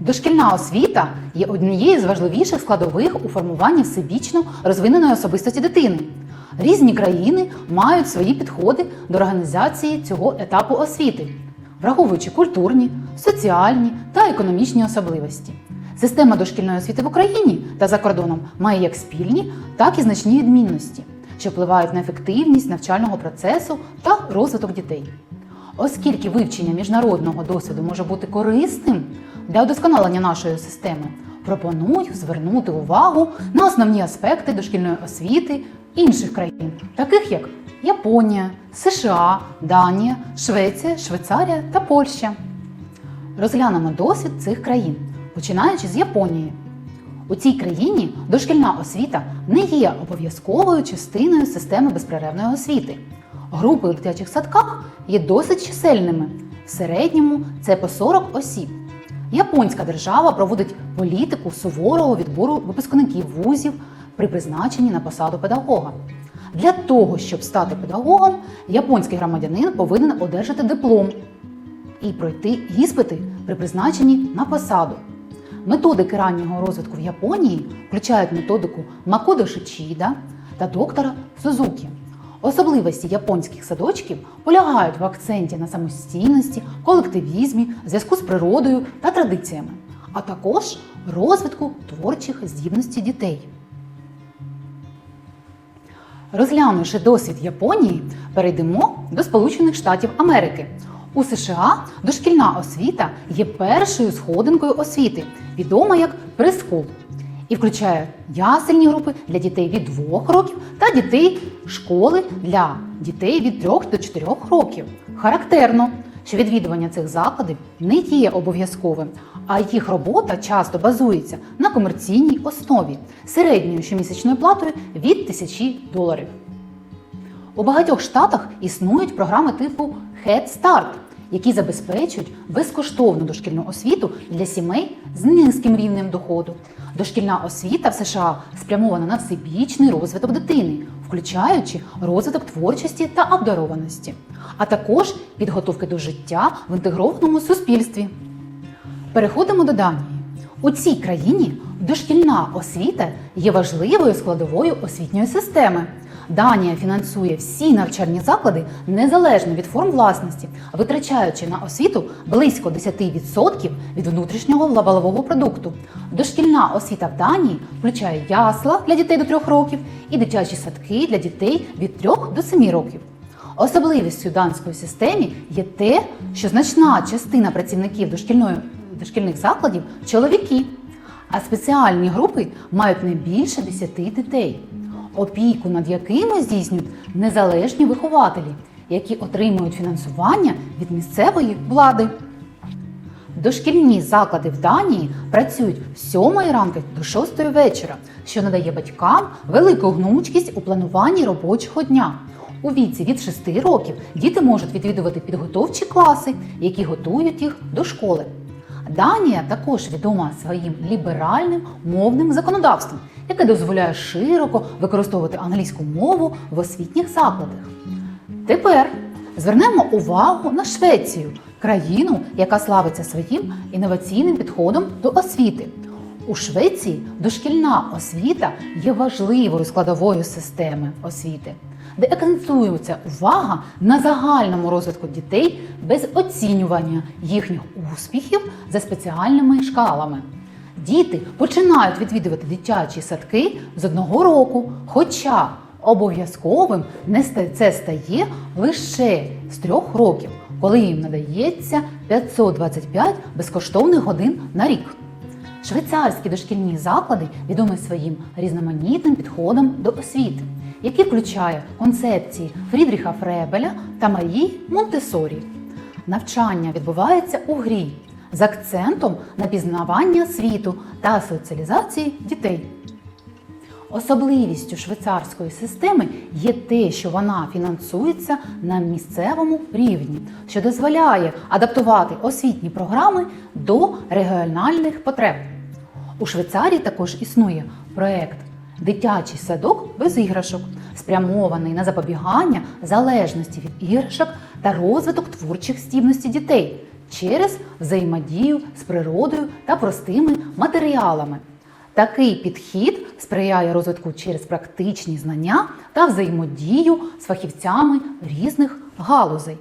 Дошкільна освіта є однією з важливіших складових у формуванні всебічно розвиненої особистості дитини. Різні країни мають свої підходи до організації цього етапу освіти, враховуючи культурні, соціальні та економічні особливості. Система дошкільної освіти в Україні та за кордоном має як спільні, так і значні відмінності, що впливають на ефективність навчального процесу та розвиток дітей. Оскільки вивчення міжнародного досвіду може бути корисним для удосконалення нашої системи, пропоную звернути увагу на основні аспекти дошкільної освіти інших країн, таких як Японія, США, Данія, Швеція, Швейцарія та Польща. Розглянемо досвід цих країн, починаючи з Японії. У цій країні дошкільна освіта не є обов'язковою частиною системи безперервної освіти. Групи у дитячих садках є досить чисельними. В середньому це по 40 осіб. Японська держава проводить політику суворого відбору випускників вузів при призначенні на посаду педагога. Для того, щоб стати педагогом, японський громадянин повинен одержати диплом і пройти іспити при призначенні на посаду. Методики раннього розвитку в Японії включають методику Макодо Шичіда та доктора Сузукі. Особливості японських садочків полягають в акценті на самостійності, колективізмі, зв'язку з природою та традиціями, а також розвитку творчих здібностей дітей. Розглянувши досвід Японії, перейдемо до Сполучених Штатів Америки. У США дошкільна освіта є першою сходинкою освіти, відома як прескул, і включає ясельні групи для дітей від 2 років та дітей школи для дітей від 3 до 4 років. Характерно, що відвідування цих закладів не є обов'язковим, а їх робота часто базується на комерційній основі середньою щомісячною платою від тисячі доларів. У багатьох штатах існують програми типу Head Start, які забезпечують безкоштовну дошкільну освіту для сімей з низьким рівнем доходу. Дошкільна освіта в США спрямована на всебічний розвиток дитини, включаючи розвиток творчості та обдарованості, а також підготовки до життя в інтегрованому суспільстві. Переходимо до Данії. У цій країні дошкільна освіта є важливою складовою освітньої системи. Данія фінансує всі навчальні заклади незалежно від форм власності, витрачаючи на освіту близько 10% від внутрішнього валового продукту. Дошкільна освіта в Данії включає ясла для дітей до 3 років і дитячі садки для дітей від 3 до 7 років. Особливістю данської системи є те, що значна частина працівників дошкільної, дошкільних закладів чоловіки, а спеціальні групи мають не більше 10 дітей, опіку над якими здійснюють незалежні вихователі, які отримують фінансування від місцевої влади. Дошкільні заклади в Данії працюють з 7 ранку до 6 вечора, що надає батькам велику гнучкість у плануванні робочого дня. У віці від 6 років діти можуть відвідувати підготовчі класи, які готують їх до школи. Данія також відома своїм ліберальним мовним законодавством, яке дозволяє широко використовувати англійську мову в освітніх закладах. Тепер звернемо увагу на Швецію, країну, яка славиться своїм інноваційним підходом до освіти. У Швеції дошкільна освіта є важливою складовою системи освіти, де акцентується увага на загальному розвитку дітей без оцінювання їхніх успіхів за спеціальними шкалами. Діти починають відвідувати дитячі садки з одного року, хоча обов'язковим це стає лише з трьох років, коли їм надається 525 безкоштовних годин на рік. Швейцарські дошкільні заклади відомі своїм різноманітним підходом до освіти, який включає концепції Фрідріха Фребеля та Марії Монтесорі. Навчання відбувається у грі з акцентом на пізнавання світу та соціалізації дітей. Особливістю швейцарської системи є те, що вона фінансується на місцевому рівні, що дозволяє адаптувати освітні програми до регіональних потреб. У Швейцарії також існує проект Дитячий садок без іграшок, спрямований на запобігання залежності від іграшок та розвиток творчих здібностей дітей через взаємодію з природою та простими матеріалами. Такий підхід сприяє розвитку через практичні знання та взаємодію з фахівцями різних галузей.